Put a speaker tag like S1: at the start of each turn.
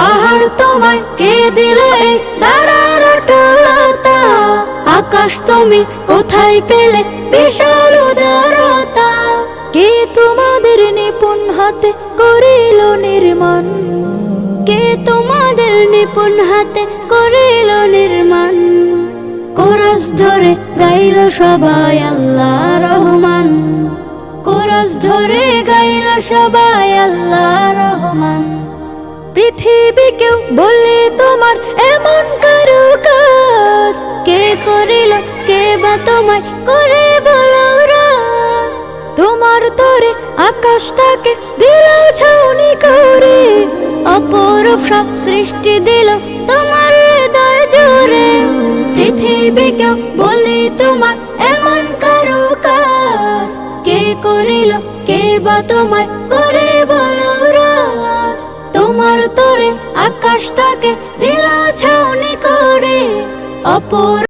S1: পাহাড় তোমায় কে দিল এই দাঁড়ার অটলতা। আকাশ তুমি কোথায় পেলে বিশাল উদারতা? কে তোমাদের নিপুণ হাতে করিল নির্মাণ? কে তোমাদের নিপুণ হাতে করিল নির্মাণ? কোরস ধরে গাইল সবাই আল্লাহ রহমান। কোরস ধরে গাইল সবাই আল্লাহ রহমান। পৃথিবীকেও বলে তোমার এমন কারও কাজ? কে করিল, কে বা তোমায় করে বলো রাজ? তোমার তরে আকাশটাকে দিল ছাউনি করে, অপরূপ সব সৃষ্টি দিল তোমার হৃদয় জোরে পৃথিবীকেও বলি তোমার এমন কারও কাজ? কে করিল, কে বা তোমায় করে বলো তোমার তোরে আকাশটাকে দিল ছাউনি করে। অপর